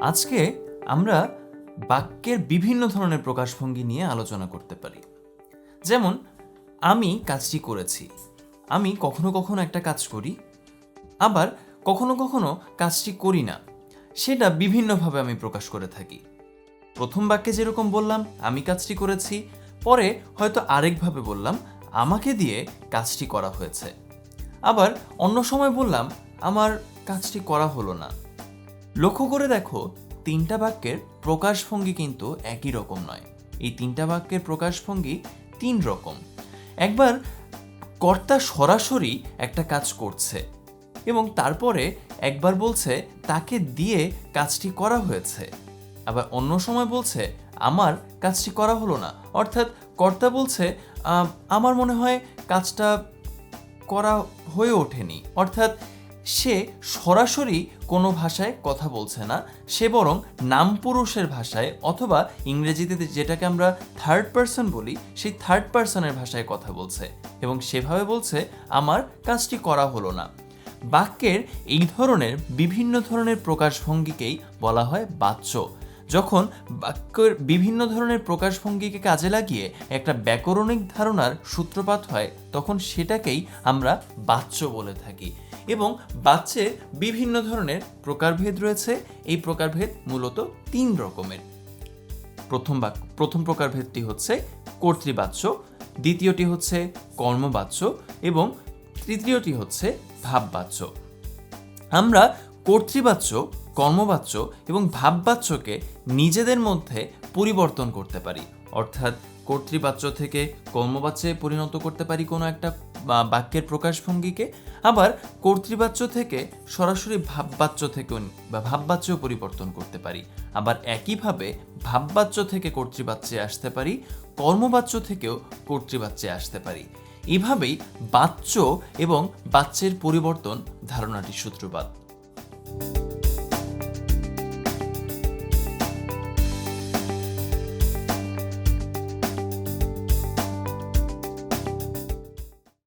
আজকে আমরা বাক্যের বিভিন্ন ধরনের প্রকাশভঙ্গি নিয়ে আলোচনা করতে পারি। যেমন, আমি কাজটি করেছি। আমি কখনো কখনো একটা কাজ করি, আবার কখনো কখনো কাজটি করি না। সেটা বিভিন্নভাবে আমি প্রকাশ করে থাকি। প্রথম বাক্যে যেরকম বললাম, আমি কাজটি করেছি, পরে হয়তো আরেকভাবে বললাম, আমাকে দিয়ে কাজটি করা হয়েছে। আবার অন্য সময় বললাম, আমার কাজটি করা হলো না। লক্ষ্য করে দেখো তিনটা বাক্যের প্রকাশভঙ্গি কিন্তু একই রকম নয়। এই তিনটা বাক্যের প্রকাশভঙ্গি তিন রকম। একবার কর্তা সরাসরি একটা কাজ করছে এবং তারপরে একবার বলছে তাকে দিয়ে কাজটি করা হয়েছে। আবার অন্য সময় বলছে আমার কাজটি করা হলো না। অর্থাৎ কর্তা বলছে "আহ, আমার মনে হয় কাজটা করা হয়ে ওঠেনি। অর্থাৎ সে সরাসরি কোনো ভাষায় কথা বলছে না, সে বরং নাম পুরুষের ভাষায় অথবা ইংরেজিতে যেটাকে আমরা থার্ড পার্সন বলি, সেই থার্ড পার্সনের ভাষায় কথা বলছে এবং সেভাবে বলছে, আমার কাজটি করা হলো না। বাক্যের এই ধরনের বিভিন্ন ধরনের প্রকাশভঙ্গিকেই বলা হয় বাচ্য। যখন বাক্যের বিভিন্ন ধরনের প্রকাশভঙ্গিকে কাজে লাগিয়ে একটা ব্যাকরণিক ধারণার সূত্রপাত হয়, তখন সেটাকেই আমরা বাচ্য বলে থাকি। এবং বাচ্যের বিভিন্ন ধরনের প্রকারভেদ রয়েছে। এই প্রকারভেদ মূলত তিন রকমের। প্রথম বাক্য প্রথম প্রকারভেদটি হচ্ছে কর্তৃবাচ্য, দ্বিতীয়টি হচ্ছে কর্মবাচ্য এবং তৃতীয়টি হচ্ছে ভাববাচ্য। আমরা কর্তৃবাচ্য, কর্মবাচ্য এবং ভাববাচ্যকে নিজেদের মধ্যে পরিবর্তন করতে পারি। অর্থাৎ কর্তৃবাচ্য থেকে কর্মবাচ্যে পরিণত করতে পারি কোনো একটা বাক্যের প্রকাশভঙ্গিকে আবার কর্তৃবাচ্য থেকে সরাসরি ভাববাচ্য থেকেও বা ভাববাচ্যও পরিবর্তন করতে পারি। আবার একইভাবে ভাববাচ্য থেকে কর্তৃবাচ্যে আসতে পারি, কর্মবাচ্য থেকেও কর্তৃবাচ্যে আসতে পারি। এভাবেই বাচ্য এবং বাচ্যের পরিবর্তন ধারণাটি সূত্রপাত।